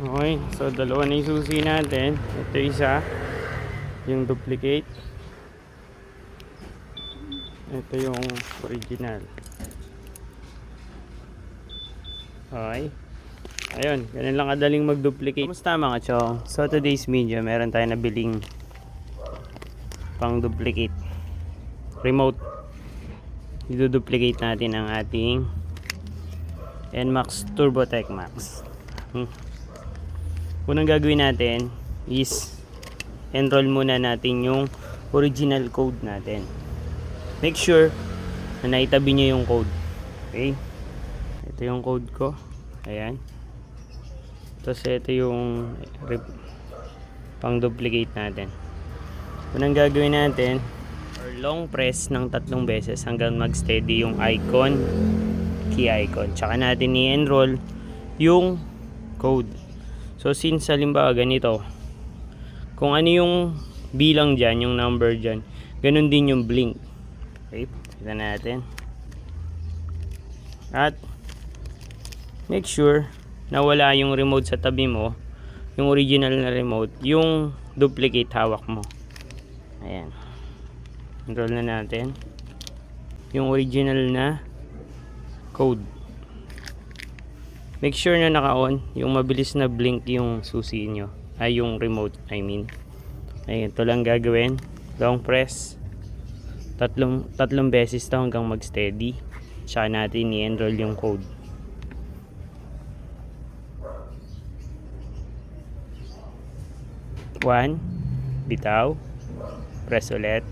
Okay, so dalawa na yung susi natin. Ito isa, yung duplicate. Ito yung original. Okay. Ayun, ganun lang kadaling mag-duplicate. Kamusta mga chong? So today's video, meron tayo nabiling pang duplicate remote. I-duplicate natin ang ating NMAX Turbo Tech Max. Hmm. Unang gagawin natin is enroll muna natin yung original code natin. Make sure na naitabi niyo yung code. Okay? Ito yung code ko. Ayan. Tapos ito yung pang duplicate natin. Unang gagawin natin or long press ng tatlong beses hanggang mag-steady yung icon, key icon. Tsaka natin i-enroll yung code. So since halimbawa ganito, kung ano yung bilang dyan, yung number dyan, ganun din yung blink. Okay, kita natin. At make sure na wala yung remote sa tabi mo, yung original na remote, yung duplicate hawak mo. Ayan. Enroll na natin. Yung original na code. Make sure na naka-on, yung mabilis na blink yung susi nyo. Ay, yung remote, I mean. Ay, ito lang gagawin. Long press. Tatlong, tatlong beses to hanggang mag-steady. Tsaka natin i-enroll yung code. One, bitaw, press ulit.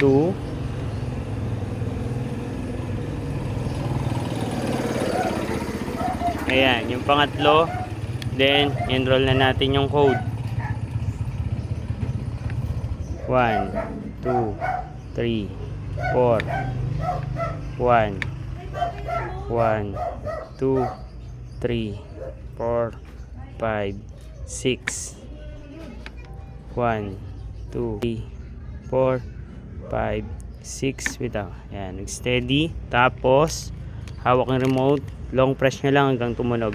Two, ayan, yung pangatlo, then enroll na natin yung code. One, two, three, four, one, one, two, three, four, five, six, one, two, three, four, five, six, bitaw. Ayan, nag-steady. Tapos, hawak ng remote, long press nyo lang hanggang tumunog.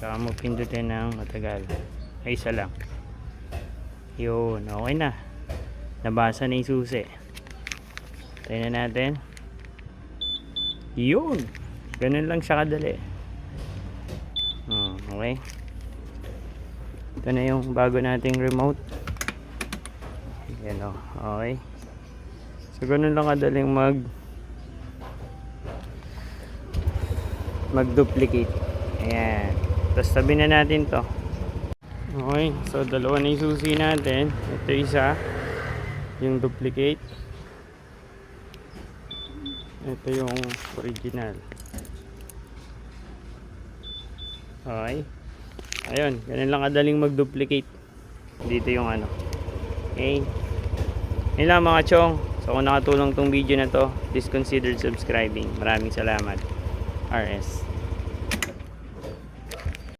Tsaka mo pindutin ng matagal. Ay, isa lang. Yun, okay na. Nabasa na yung susi. Tayo na natin. Yun. Ganun lang siya kadali. Hmm, okay. Ito na yung bago nating remote. Yan o. Okay. So, ganun lang kadaling mag mag-duplicate. Ayan. Tapos tabi na natin to. Okay. So, dalawa na yung susi natin. Ito isa. Yung duplicate. Ito yung original. Okay. Ayun, ganun lang kadaling mag-duplicate. Dito yung ano. Okay. Yun lang mga chong. So kung nakatulong tong video na to, please consider subscribing. Maraming salamat. RS.